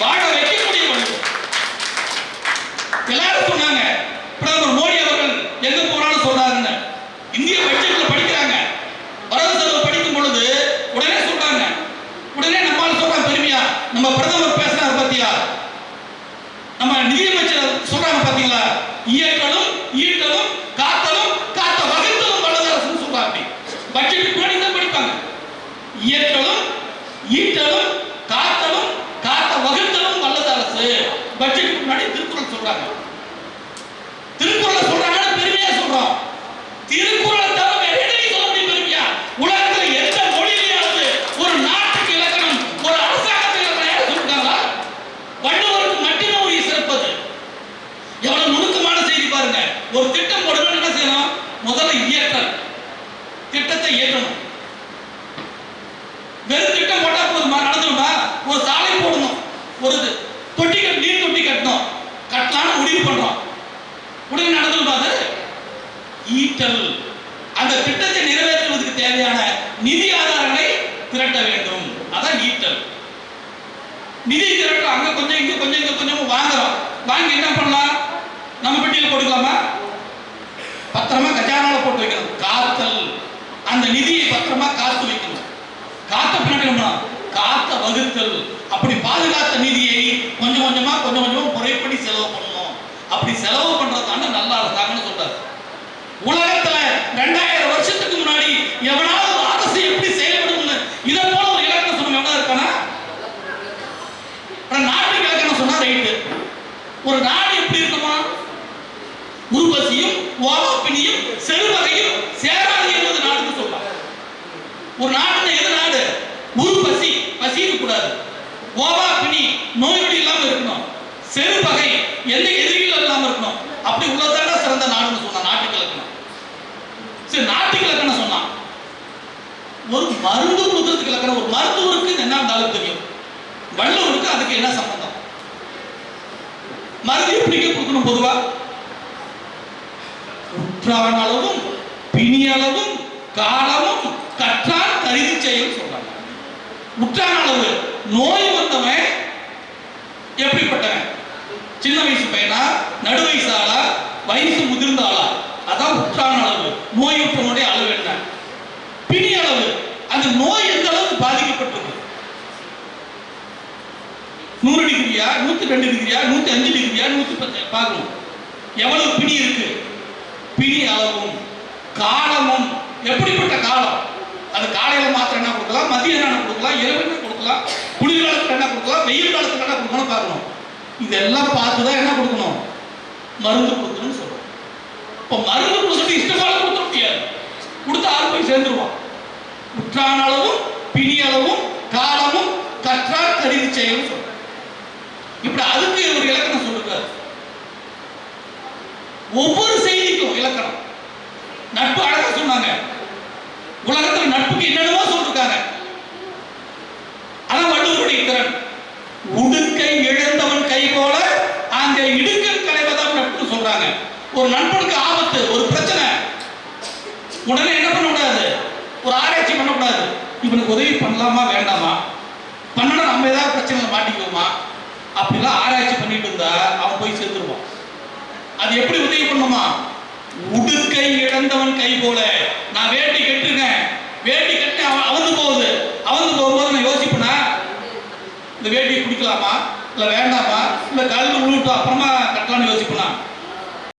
வாழ உட்காருங்க திருக்குறளை சொல்றாங்கன்னா பெருமையா சொல்றோம். திருக்குறளை தவிர வேற சொல்ல முடியும் பெருமையா? உலகத்துல எந்த மொழியிலேயாவது ஒரு நாட்டுக்கு இலக்கணம் ஒரு அரசாங்கத்துக்கு இலக்கணம் யாரும் சொல்லிருக்காங்களா? வள்ளுவருக்கு மட்டுமே ஒரு சிறப்பது எவ்வளவு நுணுக்கமான செய்தி பாருங்க. ஒரு திட்டம் போடணும் என்ன செய்யணும்? முதல்ல இயற்றல். திட்டத்தை இயற்றணும். வெறும் திட்டம் போட்டா போதுமா? நடந்துருமா? ஒரு சாலை போடணும். ஒரு ஈட்டல் அந்த திட்டத்தை நிறைவேற்றுவதற்கு தேவையான நிதி ஆதாரங்களை திரட்ட வேண்டும். அதான் ஈட்டல். நிதி திரட்டம் அங்க கொஞ்சம் இங்க கொஞ்சம் இங்க கொஞ்சம் வாங்குறோம். வாங்கி என்ன பண்ணலாம்? நம்ம பெட்டியில் போட்டுக்கலாமா? பத்திரமா கஜானால போட்டு வைக்கணும். காத்தல். அந்த நிதியை பத்திரமா காத்து வைக்கணும். காத்த பின்னாடி காத்த வகுத்தல். அப்படி பாதுகாத்த நிதியை கொஞ்சம் கொஞ்சமா கொஞ்சம் கொஞ்சமா முறைப்படி செலவு பண்ணணும். அப்படி செலவு பண்றதான நல்லா இருக்காங்கன்னு சொல்றாரு. உலக ரெண்டாயிரம் வருஷத்துக்கு முன்னாடி எவனாவது ஒரு அரசு எப்படி செயல்படும்னு இதை போல ஒரு இலக்கணம் சொன்ன எவனா இருக்கானா ஆனா நாட்டுக்கு இலக்கணம் சொன்னா ரைட்டு ஒரு நாடு எப்படி இருக்குமா உருவசியும் ஓவாப்பினியும் செருவகையும் சேராது என்பது நாடுன்னு சொல்றாங்க ஒரு நாட்டுல எது நாடு? உரு பசி பசி இருக்கக்கூடாது. ஓவா பிணி இல்லாம இருக்கணும். செருபகை எந்த எதிரிகள் இல்லாம இருக்கணும். அப்படி உள்ளதான சிறந்த நாடுன்னு சொன்னா நாட்டுக்கு இலக்கணம் சரி நாட்டுக்கு இலக்கணம் சொன்னான். ஒரு மருந்து கொடுக்கறதுக்கு இலக்கணம் ஒரு மருத்துவருக்கு என்ன இருந்தாலும் தெரியும். வள்ளுவருக்கு அதுக்கு என்ன சம்பந்தம்? மருந்து எப்படி கொடுக்கணும் பொதுவா? உற்றான் அளவும் பிணி அளவும் காலமும் கற்றால் கருதி செயல் சொல்றாங்க. உற்றான அளவு நோய் வந்தவன் எப்படிப்பட்டவன்? சின்ன வயசு பையனா? நடு வயசு ஆளா? வயசு முதிர்ந்த ஆளா? அதான் உற்றான அளவு நோய் உற்றனுடைய அளவு என்ன? பிணி அளவு அந்த நோய் எந்த அளவுக்கு பாதிக்கப்பட்டிருக்கு? நூறு டிகிரியா? நூத்தி ரெண்டு டிகிரியா? நூத்தி அஞ்சு டிகிரியா? நூத்தி பத்து பார்க்கணும். எவ்வளவு பிணி இருக்கு? பிணி அளவும் காலமும் எப்படிப்பட்ட காலம்? அது காலையில மாத்திரம் என்ன கொடுக்கலாம் மதியம் என்ன கொடுக்கலாம் இரவு என்ன கொடுக்கலாம் குளிர் காலத்துல என்ன கொடுக்கலாம் வெயில் காலத்துல என்ன கொடுக்கணும் பார்க்கணும். இதெல்லாம் பார்த்து தான் என்ன கொடுக்கணும்? மருந்து கொடுக்கணும்னு சொல்றோம். இப்போ மருந்து கொடுத்துட்டு இஷ்டமான கொடுக்க முடியாது. கொடுத்து ஆறு போய் சேர்ந்துருவான். குற்றான அளவும் பிணி அளவும் காலமும் கற்றார் கருதி செயலும் சொல்றோம். இப்படி அதுக்கு ஒரு இலக்கணம் சொல்லிருக்காரு. ஒவ்வொரு நட்பு அழகா சொன்னாங்க. உலகத்துல நட்புக்கு என்னென்னவோ சொல்லிருக்காங்க. அதான் வள்ளுவருடைய திறன். உடுக்கை இழந்தவன் கை போல அந்த இடுக்கல் களைவதான் நட்பு சொல்றாங்க. ஒரு நண்பனுக்கு ஆபத்து ஒரு பிரச்சனை. உடனே என்ன பண்ணக்கூடாது? ஒரு ஆராய்ச்சி பண்ணக்கூடாது. இவனுக்கு உதவி பண்ணலாமா வேண்டாமா? பண்ணனா நம்ம ஏதாவது பிரச்சனை மாட்டிக்குவோமா? அப்படிலாம் ஆராய்ச்சி பண்ணிட்டு இருந்தா அவன் போய் சேர்த்துருவான். அது எப்படி உதவி பண்ணுமா? உடுக்கை இழந்தவன் கை போல. நான் வேட்டி கட்டிருக்கேன். வேட்டி கட்டி அவன் அவந்து போகுது. அவந்து போகும்போது நான் யோசிப்பேனா இந்த வேட்டி பிடிக்கலாமா இல்ல வேண்டாமா? இல்ல கல் உழுவிட்டு அப்புறமா கட்டலாம்னு யோசிப்பேனா